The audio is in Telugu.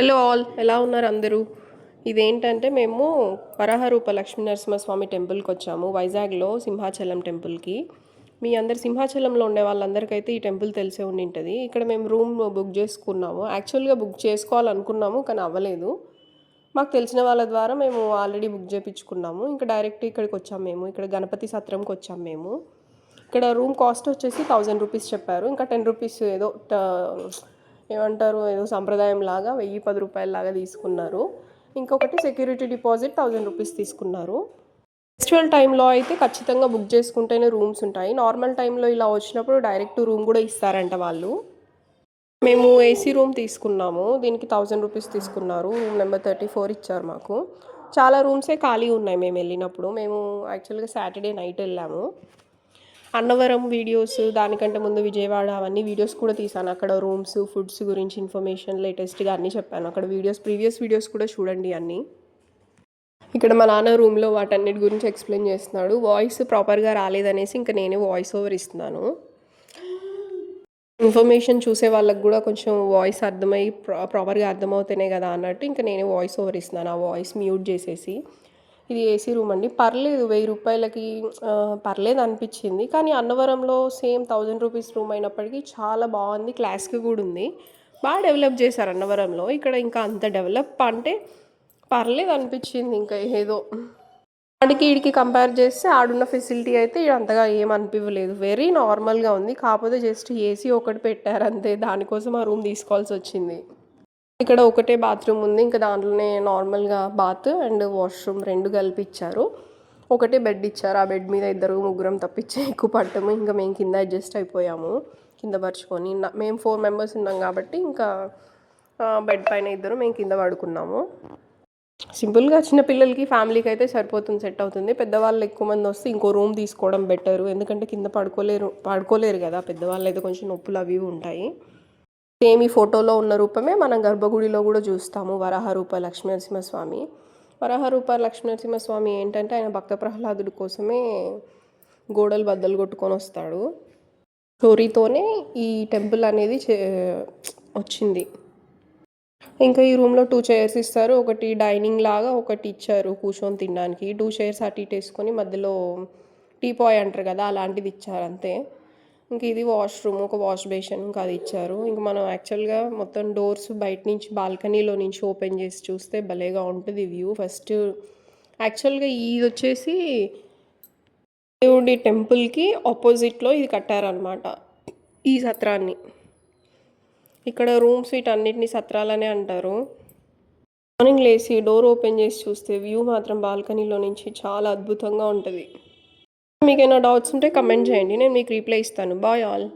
హలో ఆల్ ఎలా ఉన్నారు అందరూ? ఇదేంటంటే మేము వరాహరూప లక్ష్మీ నరసింహస్వామి టెంపుల్కి వచ్చాము వైజాగ్లో సింహాచలం టెంపుల్కి. మీ అందరు సింహాచలంలో ఉండే వాళ్ళందరికైతే ఈ టెంపుల్ తెలిసే ఉండి ఉంటుంది ఇక్కడ మేము రూమ్ బుక్ చేసుకున్నాము. యాక్చువల్గా బుక్ చేసుకోవాలనుకున్నాము కానీ అవ్వలేదు. మాకు తెలిసిన వాళ్ళ ద్వారా మేము ఆల్రెడీ బుక్ చేయించుకున్నాము ఇంకా డైరెక్ట్ ఇక్కడికి వచ్చాము మేము. ఇక్కడ గణపతి సత్రంకి వచ్చాము మేము. ఇక్కడ రూమ్ కాస్ట్ వచ్చేసి థౌజండ్ రూపీస్ చెప్పారు. ఇంకా టెన్ రూపీస్ ఏదో ఏమంటారు ఏదో సంప్రదాయం లాగా వెయ్యి పది రూపాయల లాగా తీసుకున్నారు. ఇంకొకటి సెక్యూరిటీ డిపాజిట్ థౌజండ్ రూపీస్ తీసుకున్నారు. ఫెస్టివల్ టైంలో అయితే ఖచ్చితంగా బుక్ చేసుకుంటేనే రూమ్స్ ఉంటాయి. నార్మల్ టైంలో ఇలా వచ్చినప్పుడు డైరెక్ట్ రూమ్ కూడా ఇస్తారంట వాళ్ళు. మేము ఏసీ రూమ్ తీసుకున్నాము. దీనికి థౌజండ్ రూపీస్ తీసుకున్నారు. రూమ్ నెంబర్ థర్టీ ఫోర్ ఇచ్చారు మాకు. చాలా రూమ్సే ఖాళీ ఉన్నాయి మేము వెళ్ళినప్పుడు. మేము యాక్చువల్గా సాటర్డే నైట్ వెళ్ళాము. అన్నవరం వీడియోస్ దానికంటే ముందు విజయవాడ అవన్నీ వీడియోస్ కూడా తీసాను. అక్కడ రూమ్స్ ఫుడ్స్ గురించి ఇన్ఫర్మేషన్ లేటెస్ట్గా అన్నీ చెప్పాను. అక్కడ వీడియోస్ ప్రీవియస్ వీడియోస్ కూడా చూడండి అన్నీ. ఇక్కడ మా నాన్న రూమ్లో వాటన్నిటి గురించి ఎక్స్ప్లెయిన్ చేస్తున్నాడు. వాయిస్ ప్రాపర్గా రాలేదనేసి ఇంకా నేనే వాయిస్ ఓవర్ ఇస్తున్నాను. ఇన్ఫర్మేషన్ చూసే వాళ్ళకి కూడా కొంచెం వాయిస్ అర్థమై ప్రా ప్రాపర్గా అర్థమవుతేనే కదా అన్నట్టు ఇంకా నేనే వాయిస్ ఓవర్ ఇస్తున్నాను. ఆ వాయిస్ మ్యూట్ చేసేసి. ఇది ఏసీ రూమ్ అండి. పర్లేదు వెయ్యి రూపాయలకి పర్లేదు అనిపించింది. కానీ అన్నవరంలో సేమ్ థౌజండ్ రూపీస్ రూమ్ అయినప్పటికీ చాలా బాగుంది క్లాస్కి కూడా ఉంది. బాగా డెవలప్ చేశారు అన్నవరంలో. ఇక్కడ ఇంకా అంత డెవలప్ అంటే పర్లేదు అనిపించింది ఇంకా ఏదో. ఆడికి ఈడికి కంపేర్ చేస్తే ఆడున్న ఫెసిలిటీ అయితే ఈడ అంతగా ఏం అనిపించలేదు వెరీ నార్మల్గా ఉంది. కాకపోతే జస్ట్ ఏసీ ఒకటి పెట్టారు అంతే. దానికోసం ఆ రూమ్ తీసుకోవాల్సి వచ్చింది. ఇక్కడ ఒకటే బాత్రూమ్ ఉంది. ఇంకా దాంట్లోనే నార్మల్గా బాత్ అండ్ వాష్రూమ్ రెండు కలిపి ఇచ్చారు ఒకటే బెడ్ ఇచ్చారు. ఆ బెడ్ మీద ఇద్దరు ముగ్గురం తప్పించి ఎక్కువ పట్టము ఇంకా మేము కింద అడ్జస్ట్ అయిపోయాము. కింద పరుచుకొని మేము ఫోర్ మెంబర్స్ ఉన్నాం కాబట్టి ఇంకా బెడ్ పైన ఇద్దరు మేము కింద పడుకున్నాము. సింపుల్గా చిన్న పిల్లలకి ఫ్యామిలీకి అయితే సరిపోతుంది సెట్ అవుతుంది. పెద్దవాళ్ళు ఎక్కువ మంది వస్తే ఇంకో రూమ్ తీసుకోవడం బెటర్. ఎందుకంటే కింద పడుకోలేరు పడుకోలేరు కదా. పెద్దవాళ్ళు అయితే కొంచెం నొప్పులు అవి ఉంటాయి. సేమ్ ఈ ఫోటోలో ఉన్న రూపమే మనం గర్భగుడిలో కూడా చూస్తాము వరాహ రూప లక్ష్మీ నరసింహస్వామి వరాహ రూప లక్ష్మీ నరసింహస్వామి ఏంటంటే ఆయన భక్త ప్రహ్లాదుడి కోసమే గోడలు బద్దలు కొట్టుకొని వస్తాడు. స్టోరీతోనే ఈ టెంపుల్ అనేది చే వచ్చింది. ఇంకా ఈ రూమ్లో టూ చైర్స్ ఇస్తారు. ఒకటి డైనింగ్ లాగా ఒకటి ఇచ్చారు కూర్చొని తినడానికి. టూ చైర్స్ అటు ఇటు వేసుకొని మధ్యలో టీ పాయ్ అంటారు కదా అలాంటిది ఇచ్చారు అంతే. ఇంక ఇది వాష్రూమ్ ఒక వాష్ బేసిన్ ఇంకా అది ఇచ్చారు. ఇంక మనం యాక్చువల్గా మొత్తం డోర్స్ బయట నుంచి బాల్కనీలో నుంచి ఓపెన్ చేసి చూస్తే భలేగా ఉంటుంది వ్యూ ఫస్ట్ యాక్చువల్గా ఇది వచ్చేసి దేవుడి టెంపుల్కి ఆపోజిట్లో ఇది కట్టారనమాట ఈ సత్రాన్ని. ఇక్కడ రూమ్స్ వీటన్నిటిని సత్రాలనే అంటారు. మార్నింగ్ లేసి డోర్ ఓపెన్ చేసి చూస్తే వ్యూ మాత్రం బాల్కనీలో నుంచి చాలా అద్భుతంగా ఉంటుంది. మీకు ఏమైనా డౌట్స్ ఉంటే కమెంట్ చేయండి. నేను మీకు రీప్లై ఇస్తాను. Bye all